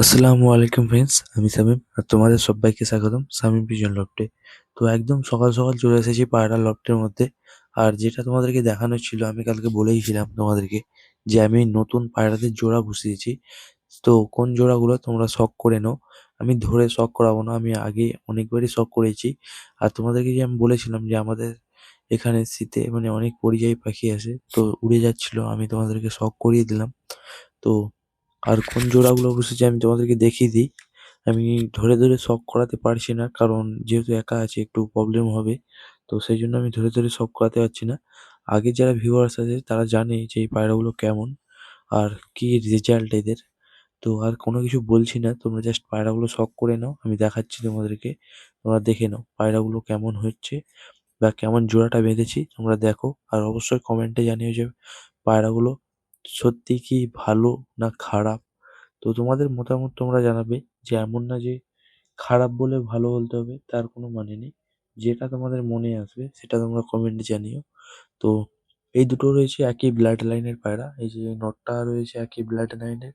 আসসালামু আলাইকুম ফ্রেন্ডস আমি সামিম আর তোমাদের সবাইকে স্বাগতম সামিম পিজন লফটে তো একদম সকাল সকাল চলে এসেছি পায়রা লফটের মধ্যে। আর যেটা তোমাদেরকে দেখানো ছিল, আমি কালকে বলেইছিলাম তোমাদেরকে যে আমি নতুন পায়রাদের জোড়া বসিয়েছি। তো কোন জোড়াগুলো তোমরা শখ করে নাও। আমি ধরে শখ করাবো না, আমি আগে অনেকবারই শখ করেছি। আর তোমাদেরকে যে আমি বলেছিলাম যে আমাদের এখানে শীতে মানে অনেক পরিযায়ী পাখি আসে, তো উড়ে যাচ্ছিল, আমি তোমাদেরকে শখ করিয়ে দিলাম। তো আর কোন জোড়াগুলো বসেছে আমি তোমাদেরকে দেখিয়ে দিই। আমি ধরে ধরে শখ করাতে পারছি না, কারণ যেহেতু একা আছি, একটু প্রবলেম হবে। তো সেই জন্য আমি ধরে ধরে শখ করাতে পারছি না। আগে যারা ভিউয়ার্স আছে, তারা জানে যে এই পায়রাগুলো কেমন আর কি রেজাল্ট এদের। তো আর কোনো কিছু বলছি না, তোমরা জাস্ট পায়রাগুলো শখ করে নাও, আমি দেখাচ্ছি তোমাদেরকে। তোমরা দেখে নাও পায়রাগুলো কেমন হচ্ছে বা কেমন জোড়াটা বেঁধেছি, তোমরা দেখো। আর অবশ্যই কমেন্টে জানিও যে পায়রাগুলো সত্যি কি ভালো না খারাপ? তো তোমাদের মতামত তোমরা জানাবে যে এমন না যে খারাপ বলে ভালো বলতে হবে, তার কোনো মানে নেই। যেটা তোমাদের মনে আসবে সেটা তোমরা কমেন্টে জানিও। তো এই দুটো রয়েছে একই ব্লাড লাইনের পায়রা, এই যে নটটা রয়েছে একই ব্লাড লাইনের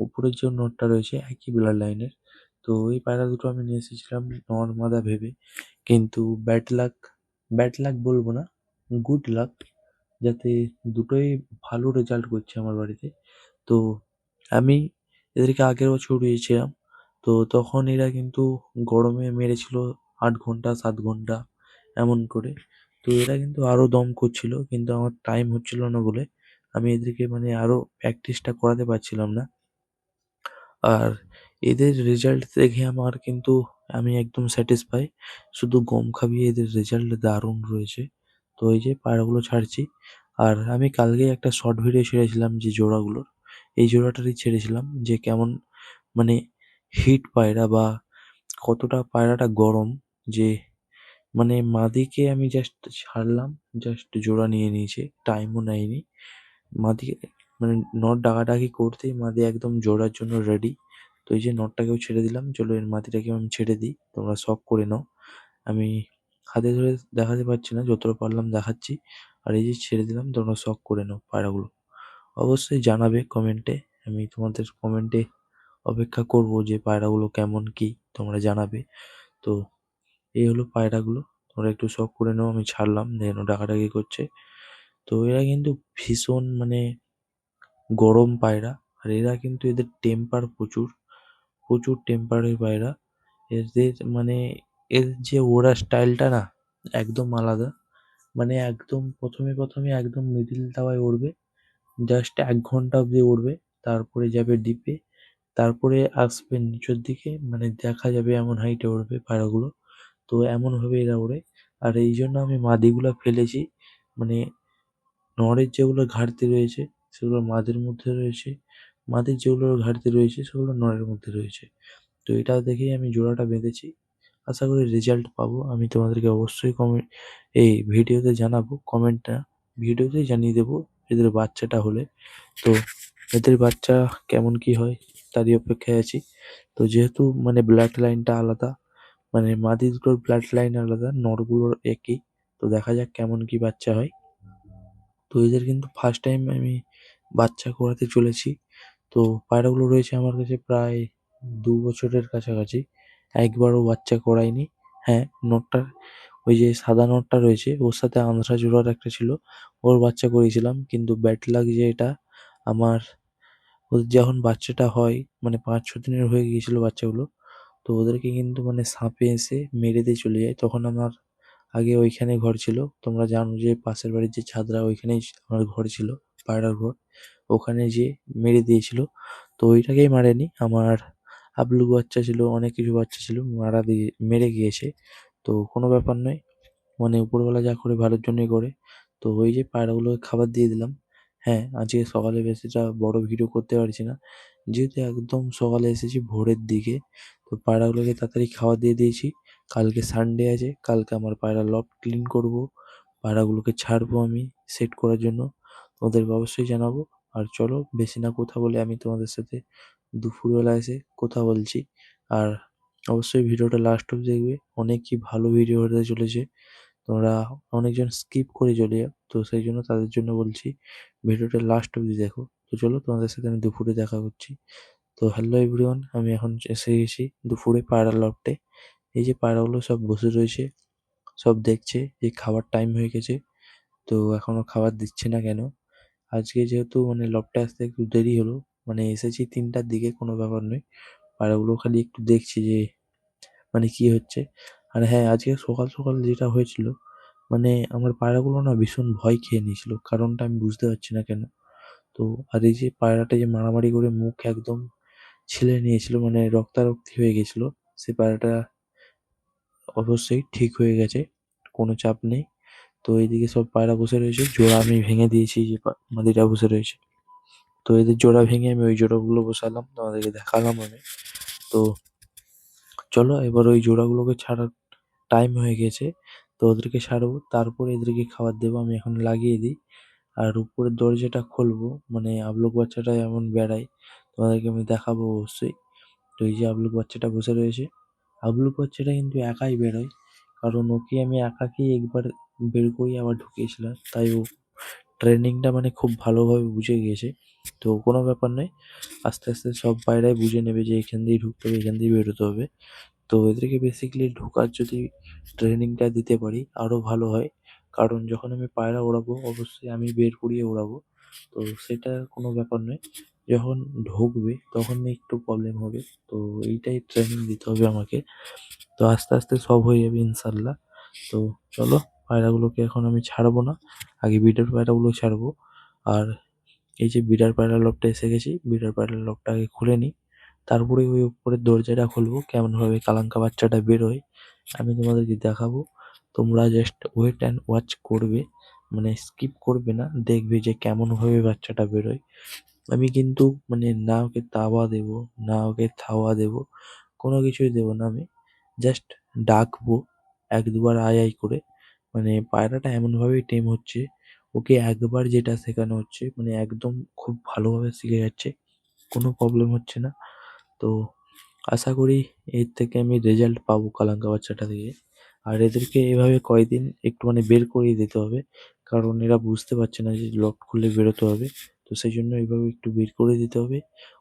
উপরের যে নটটা রয়েছে একই ব্লাড লাইনের তো এই পায়রা দুটো আমি নিয়ে এসেছিলাম নর্মাদা ভেবে। কিন্তু ব্যাড লাক ব্যাড লাক বলব না গুড লাক যাতে দুটোই ভালো রেজাল্ট করছে আমার বাড়িতে। তো আমি এদেরকে আগের বছর উড়িয়েছিলাম তো তখন এরা কিন্তু গরমে মেরেছিল আট ঘণ্টা, সাত ঘণ্টা এমন করে। তো এরা কিন্তু আরও দম করছিল, কিন্তু আমার টাইম হচ্ছিল না বলে আমি এদেরকে মানে আরও প্র্যাকটিসটা করাতে পারছিলাম না। আর এদের রেজাল্ট দেখে আমার কিন্তু আমি একদম স্যাটিসফাই শুধু গম খাবিয়ে এদের রেজাল্ট দারুণ রয়েছে। তো এই যে পায়রাগুলো ছাড়ছি। আর আমি কালকেই একটা শর্ট ভিডিও ছেড়েছিলাম যে জোড়াগুলোর। এই জোড়াটারই ছেড়েছিলাম যে কেমন মানে হিট পায়রা বা কতটা পায়রাটা গরম যে মানে মাদিকে আমি জাস্ট ছাড়লাম জাস্ট জোড়া নিয়ে নিয়েছে টাইমও নেয়নি। মাদি মানে নট ডাকাডাকি করতেই মাদি একদম জোড়ার জন্য রেডি তো এই যে নটটাকেও ছেড়ে দিলাম, চলো এর মাদিটাকেও আমি ছেড়ে দিই, তোমরা শখ করে নাও। আমি হাতে ধরে দেখাতে পারছি না, যতটা পারলাম দেখাচ্ছি। আর এই যে ছেড়ে দিলাম, তোমরা শখ করে নাও পায়রাগুলো। অবশ্যই জানাবে কমেন্টে আমি তোমাদের কমেন্টে অপেক্ষা করব যে পায়রাগুলো কেমন কি, তোমরা জানাবে। তো এই হলো পায়রাগুলো, তোমরা একটু শখ করে নাও, আমি ছাড়লাম ও ডাকাডাকি করছে। তো এরা কিন্তু ভীষণ মানে গরম পায়রা, আর এরা কিন্তু এদের টেম্পার প্রচুর প্রচুর টেম্পারের পায়রা। এদের মানে এর যে ওড়ার স্টাইলটা না, একদম আলাদা। মানে একদম প্রথমে প্রথমে একদম মিডিল দাওয়ায় উড়বে জাস্ট এক ঘণ্টা অবধি উড়বে তারপরে যাবে ডিপে তারপরে আসবে নিচের দিকে। মানে দেখা যাবে এমন হাইটে উড়বে পায়রাগুলো তো এমনভাবে এরা ওড়ে। আর এই জন্য আমি মাদিগুলো ফেলেছি। মানে নরের যেগুলো ঘাটতি রয়েছে, সেগুলো মাদির মধ্যে রয়েছে। মাদির যেগুলো ঘাটতি রয়েছে, সেগুলো নরের মধ্যে রয়েছে। তো এটা দেখেই আমি জোড়াটা বেঁধেছি। আশা করি রেজাল্ট পাবো। আমি তোমাদেরকে অবশ্যই কমে, এই ভিডিওতে জানাব কমেন্টটা ভিডিওতেই জানিয়ে দেবো এদের বাচ্চাটা হলে। তো এদের বাচ্চা কেমন কি হয় তারই অপেক্ষায় আছি। তো যেহেতু মানে ব্লাড লাইনটা আলাদা মানে মাদি দুটোর ব্লাড লাইন আলাদা, নরগুলোর একই, তো দেখা যাক কেমন কি বাচ্চা হয়। তো এদের কিন্তু ফার্স্ট টাইম আমি বাচ্চা করাতে চলেছি। তো পায়রাগুলো রয়েছে আমার কাছে প্রায় দু বছরের কাছাকাছি। একবারও বাচ্চা করায়নি। হ্যাঁ নটটা, ওই যে সাদা নটটা রয়েছে, ওর সাথে আন্ধ্রা জোড়ার একটা ছিল, ওর বাচ্চা করিয়েছিলাম কিন্তু ব্যাড লাক যে এটা, আমার, ওদের যখন বাচ্চাটা হয় মানে পাঁচ, ছ দিনের হয়ে গিয়েছিল বাচ্চাগুলো, তো ওদেরকে কিন্তু মানে সাপে এসে মেরে দিয়ে চলে যায়। তখন আমার আগে ওইখানে ঘর ছিল, তোমরা জানো যে পাশের বাড়ির যে ছাদরা, ওইখানেই আমার ঘর ছিল পায়রার ঘর, ওখানে যেয়ে মেরে দিয়েছিল, তো ওইটাকেই মারেনি। আমার আবলু বাচ্চা ছিল, অনেক কিছু বাচ্চা ছিল, মারা দিয়ে, মেরে গিয়েছে। তো কোনো ব্যাপার নয়। মানে উপরওয়ালা যা করে ভালোর জন্যই করে। তো ওই যে পায়রাগুলোকে খাবার দিয়ে দিলাম। হ্যাঁ আজকে সকালে বেশিটা বড় ভিডিও করতে পারছি না। যেহেতু একদম সকালে এসেছি ভোরের দিকে, তো পায়রাগুলোকে তাড়াতাড়ি খাবার দিয়ে দিয়েছি। কালকে সানডে আছে, কালকে আমার পায়রা লফট ক্লিন করব। পায়রাগুলোকে ছাড়বো আমি সেট করার জন্য। তোমাদেরকে অবশ্যই জানাব। আর চলো বেশি না কথা বলে আমি তোমাদের সাথে দুপুরবেলা এসে কথা বলছি। আর অবশ্যই ভিডিওটা লাস্ট অব্দি দেখবে। অনেকই ভালো ভিডিও হতে চলেছে। তোমরা অনেকজন স্কিপ করে চলে যাও। তো সেই জন্য তাদের জন্য বলছি, ভিডিওটা লাস্ট অবধি দেখো। তো চলো তোমাদের সাথে আমি দুপুরে দেখা করছি। তো হ্যালো এভরিওয়ান আমি এখন এসে গেছি দুপুরে পায়রা লফটে এই যে পায়রাগুলো সব বসে রয়েছে, সব দেখছে যে খাবার টাইম হয়ে গেছে। তো এখনও খাবার দিচ্ছে না কেন? আজকে যেহেতু মানে লবটা আসতে একটু দেরি হলো মানে এসেছি তিনটার দিকে, কোনো ব্যাপার নয়। পায়রাগুলো খালি একটু দেখছি যে মানে কি হচ্ছে। আর হ্যাঁ আজকে সকাল সকাল যেটা হয়েছিল মানে আমার পায়রাগুলো না ভীষণ ভয় খেয়ে নিয়েছিল। কারণটা আমি বুঝতে পারছি না কেন। তো আর এই যে পায়রাটা যে মারামারি করে মুখ একদম ছিলে নিয়েছিল মানে রক্তারক্তি হয়ে গেছিল, সে পায়রাটা অবশ্যই ঠিক হয়ে গেছে, কোনো চাপ নেই। তো এইদিকে সব পায়রা বসে রয়েছে। জোড়া আমি ভেঙে দিয়েছি যে পা- মাদিটা বসে রয়েছে। তো এদের জোড়া ভেঙে আমি ওই জোড়াগুলো বসালাম, তোমাদেরকে দেখালাম আমি। তো চলো এবার ওই জোড়াগুলোকে ছাড়ার টাইম হয়ে গেছে। তো ওদেরকে ছাড়বো, তারপরে এদেরকে খাবার দেবো, আমি এখন লাগিয়ে দিই। আর উপরের দরজাটা খুলবো মানে আবলুক বাচ্চাটা এমন বেড়ায়, তোমাদেরকে আমি দেখাবো অবশ্যই। তো এই যে আবলুক বাচ্চাটা বসে রয়েছে। আবলুক বাচ্চাটা কিন্তু একাই বেরোয়, কারণ ওকে আমি একাকেই একবার বের করি আবার ঢুকিয়েছিলাম। তাই ও ট্রেনিংটা মানে খুব ভালোভাবে বুঝে গিয়েছে। তো কোনো ব্যাপার নয়। আস্তে আস্তে সব পায়রাই বুঝে নেবে যে এখান দিয়ে ঢুকতে হবে, এখান দিয়ে বেরোতে হবে। তো এদেরকে বেসিক্যালি ঢোকার যদি ট্রেনিংটা দিতে পারি আরও ভালো হয়। কারণ যখন আমি পায়রা ওড়াবো, অবশ্যই আমি বের করিয়ে ওড়াবো। তো সেটা কোনো ব্যাপার নয়। যখন ঢুকবে তখন একটু প্রবলেম হবে। তো এইটাই ট্রেনিং দিতে হবে আমাকে। তো আস্তে আস্তে সব হয়ে যাবে ইনশাল্লাহ তো চলো। পায়রাগুলোকে এখন আমি ছাড়বো না। আগে বিডার পায়রাগুলো ছাড়বো। আর এই যে বিডার পায়রা লকটা এসে গেছি, বিডার পায়রা লকটা আগে খুলে নিই। তারপরে ওই উপরের দরজাটা খুলবো, কেমনভাবে কালাঙ্কা বাচ্চাটা বেরোয়, আমি তোমাদেরকে দেখাবো। তোমরা জাস্ট ওয়েট অ্যান্ড ওয়াচ করবে মানে স্কিপ করবে না, দেখবে যে কেমনভাবে বাচ্চাটা বেরোয়। আমি কিন্তু মানে না ওকে তাওয়া দেবো, না ওকে থাওয়া দেবো, কোনো কিছুই দেবো না আমি। জাস্ট ডাকবো, এক দুবার আয় আয় করে। মানে পায়রাটা এমনভাবেই টেম হচ্ছে, ওকে একবার যেটা শেখানো হচ্ছে মানে একদম খুব ভালোভাবে শিখে যাচ্ছে, কোনো প্রবলেম হচ্ছে না। তো আশা করি এর থেকে আমি রেজাল্ট পাবো কালাঙ্কা বাচ্চাটা থেকে। আর এদেরকে এভাবে কয়েকদিন একটু মানে বের করিয়ে দিতে হবে, কারণ এরা বুঝতে পারছে না যে লক খুলে বেরোতে হবে। তো সেই জন্য এইভাবে একটু বের করে দিতে হবে,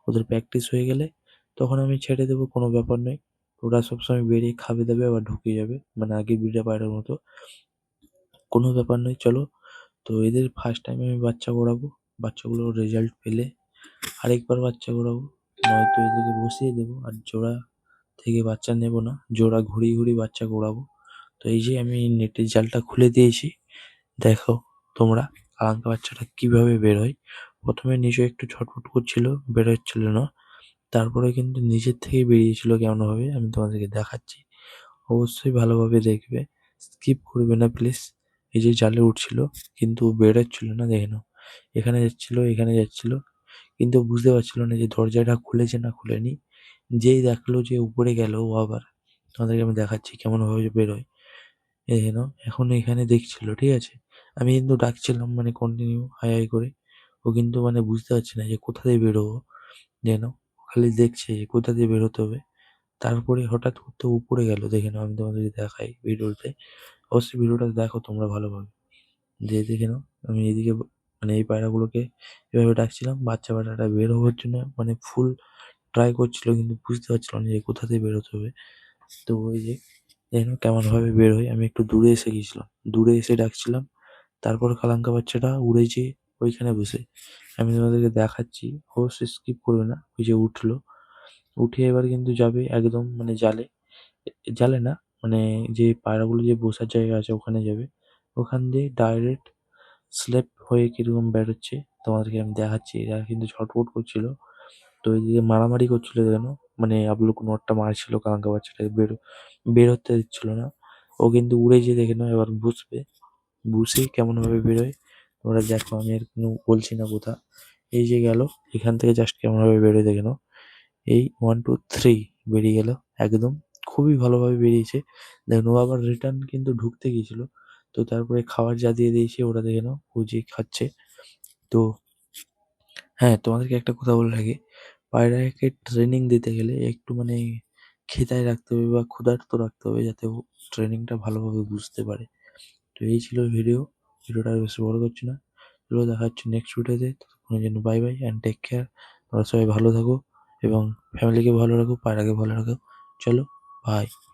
ওদের প্র্যাকটিস হয়ে গেলে তখন আমি ছেড়ে দেবো, কোনো ব্যাপার নয়। ওরা সবসময় বেরিয়ে খাবে দাবে, আবার ঢুকে যাবে মানে আগে বিড়া পায়রার মতো। কোনো ব্যাপার নয়, চলো। তো এদের ফার্স্ট টাইম আমি বাচ্চা করাবো বাচ্চাগুলোর রেজাল্ট পেলে আরেকবার বাচ্চা করাবো নয়তো এদেরকে বসিয়ে দেবো। আর জোড়া থেকে বাচ্চা নেব না। জোড়া ঘুরিয়ে ঘুরিয়ে বাচ্চা করাবো তো এই যে আমি নেটের জালটা খুলে দিয়েছি। দেখো তোমরা কালাঙ্কা বাচ্চাটা কীভাবে বেরোয় প্রথমে নিচে একটু ছটফট করছিল বেরোচ্ছিল না। তারপরে কিন্তু নিজের থেকেই বেরিয়েছিল কেমনভাবে আমি তোমাদেরকে দেখাচ্ছি। অবশ্যই ভালোভাবে দেখবে। স্কিপ করবে না প্লিজ এই যে জালে উঠছিল, কিন্তু বেরোচ্ছিল না, দেখে নাও। এখানে যাচ্ছিল এখানে যাচ্ছিল, কিন্তু বুঝতে পারছিল না যে দরজাটা খুলেছে না খুলেনি। যেই দেখল যে উপরে গেল ও আবার, তোমাদেরকে আমি দেখাচ্ছি কেমনভাবে বেরোয়। দেখে নাও, এখন এখানে দেখছিল, ঠিক আছে? আমি কিন্তু ডাকছিলাম মানে কন্টিনিউ হাই হাই করে। ও কিন্তু মানে বুঝতে পারছে না যে কোথা দিয়ে বেরোবো। যেন খালি দেখছে যে কোথা দিয়ে বেরোতে হবে। তারপরে হঠাৎ করতে উপরে গেল, দেখে নাও, আমি তোমাদেরকে দেখাই ভিডিওতে। অবশ্যই ভিডিওটা দেখো, তোমরা ভালোভাবে যে দেখে নাও, আমি এদিকে মানে এই পায়রাগুলোকে এভাবে ডাকছিলাম, বাচ্চা পায়রাটা বের হওয়ার জন্য মানে ফুল ট্রাই করছিল, কিন্তু বুঝতে পারছিল না যে কোথা দিয়ে বেরোতে হবে। তো ওই যে নাও কেমনভাবে বের হয় আমি একটু দূরে এসে গেছিলাম দূরে এসে ডাকছিলাম, তারপর কালাঙ্কা বাচ্চাটা উড়েছে ওইখানে বসে। আমি তোমাদেরকে দেখাচ্ছি, অবশ্যই স্কিপ করবে না, ওই যে উঠল। উঠে এবার কিন্তু যাবে একদম মানে জালে। জালে না মানে যে পায়রাগুলো যে বসার জায়গা আছে ওখানে যাবে। ওখান দিয়ে ডাইরেক্ট স্লেপ হয়ে কীরকম বেরোচ্ছে তোমাদেরকে আমি দেখাচ্ছি। এরা কিন্তু ছটফট করছিল। তো এদিকে মারামারি করছিল যেন মানে আবলু কোনো একটা মারছিল কাঙ্কা বাচ্চাটাকে, বেরো বেরোতে দিচ্ছিল না। ও কিন্তু উড়ে যেয়ে দেখে নাও, এবার বুঝবে বুঝে কেমনভাবে বেরোয়। তোমরা দেখো, আমি আর কোনো বলছি না কোথা। এই যে গেল, এখান থেকে জাস্ট কেমনভাবে বেরোয় দেখে নাও। এই ওয়ান টু থ্রি বেরিয়ে গেল, একদম খুবই ভালোভাবে বেরিয়েছে। দেখুন ও আবার রিটার্ন কিন্তু ঢুকতে গিয়েছিল। তো তারপরে খাবার যা দিয়ে দিয়েছে, ওরা দেখে নাও, ও যে খাচ্ছে। তো হ্যাঁ তোমাদেরকে একটা কথা বলে রাখি। পায়রাকে ট্রেনিং দিতে গেলে একটু মানে খেতায় রাখতে হবে বা ক্ষুধার্ত রাখতে হবে যাতে ও ট্রেনিংটা ভালোভাবে বুঝতে পারে। তো এই ছিল ভিডিও ভিডিওটা বেশি বড় করছি না। চলো দেখা হচ্ছে নেক্সট ভিডিওতে ততক্ষণের জন্য bye bye and take care তোমরা সবাই ভালো থাকো এবং ফ্যামিলিকে ভালো রাখো, পায়রাকে ভালো রাখো। চলো। বাই ।